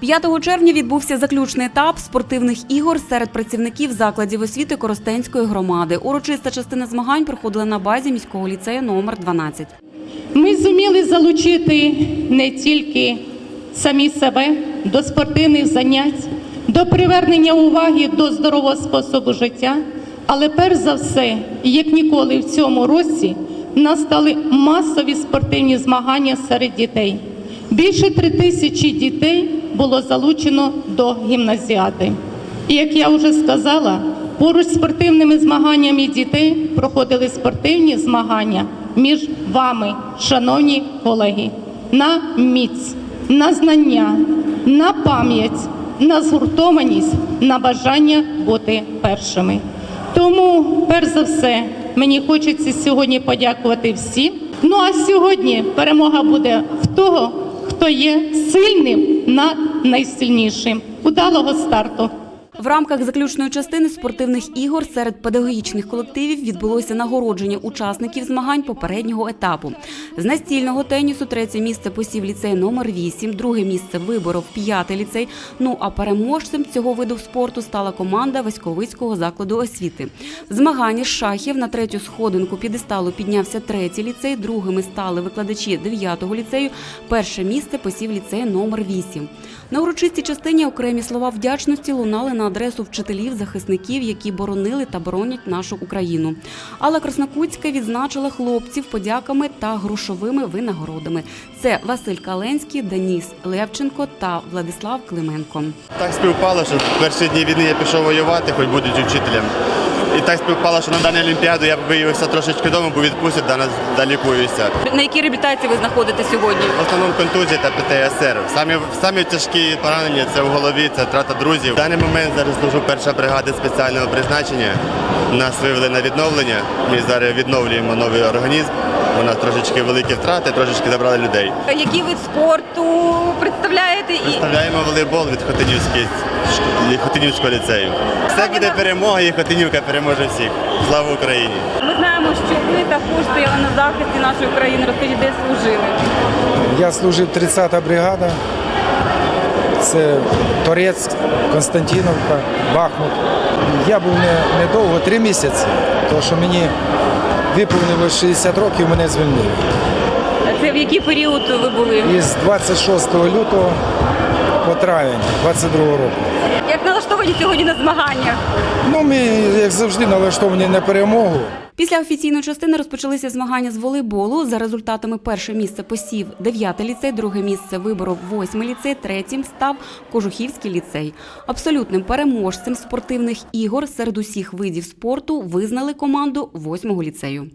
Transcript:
5 червня відбувся заключний етап спортивних ігор серед працівників закладів освіти Коростенської громади. Урочиста частина змагань проходила на базі міського ліцею номер 12. Ми зуміли залучити не тільки самі себе до спортивних занять, до привернення уваги до здорового способу життя, але перш за все, як ніколи в цьому році, настали масові спортивні змагання серед дітей. Більше три тисячі дітей було залучено до гімназіади. І як я вже сказала, поруч з спортивними змаганнями дітей проходили спортивні змагання між вами, шановні колеги, на міць, на знання, на пам'ять, на згуртованість, на бажання бути першими. Тому, перш за все, мені хочеться сьогодні подякувати всім. Ну а сьогодні перемога буде в того, хто є сильним над найсильнішим. Удалого старту! В рамках заключної частини спортивних ігор серед педагогічних колективів відбулося нагородження учасників змагань попереднього етапу. З настільного тенісу третє місце посів ліцей номер 8, друге місце виборов п'ятий ліцей. Ну а переможцем цього виду спорту стала команда Васьковицького закладу освіти. В змаганні з шахів на третю сходинку підесталу піднявся третій ліцей, другими стали викладачі 9-го ліцею. Перше місце посів ліцей номер 8. На урочистій частині окремі слова вдячності лунали на адресу вчителів, захисників, які боронили та боронять нашу Україну. Алла Краснокутська відзначила хлопців подяками та грошовими винагородами. Це Василь Каленський, Деніс Левченко та Владислав Клименко. Так співпало, що в перші дні війни я пішов воювати, хоч будуть вчителем. І так співпало, що на дану олімпіаду я виявився трошечки вдома, бо відпустять, да, нас- да лікуюся. На якій реабілітації ви знаходите сьогодні? В основному контузії та ПТСР. Самі, самі тяжкі поранення це в голові, це втрата друзів. В даний момент зараз служу перша бригада спеціального призначення. Нас вивели на відновлення. Ми зараз відновлюємо новий організм. У нас трошечки великі втрати, трошечки забрали людей. Який вид спорту представляєте і Представляємо волейбол від Хотинівської Хотинівського ліцею. Все буде перемога, і Хотинівка переможе всіх. Слава Україні! ми знаємо, що ви також стояли на захисті нашої країни. Розкажіть, де служили? Я служив 30-та бригада. Це Торець, Константиновка, Бахмут. Я був не, недовго, три місяці, тому що мені виповнилось 60 років, мене звільнили. Це в який період ви були? Із 26 лютого по травень 22 року. Як налаштовані сьогодні на змагання? Ну, ми, як завжди, налаштовані на перемогу. Після офіційної частини розпочалися змагання з волейболу. За результатами перше місце посів дев'яте ліцей, друге місце виборов восьме ліцей, третім став Кожухівський ліцей. Абсолютним переможцем спортивних ігор серед усіх видів спорту визнали команду восьмого ліцею.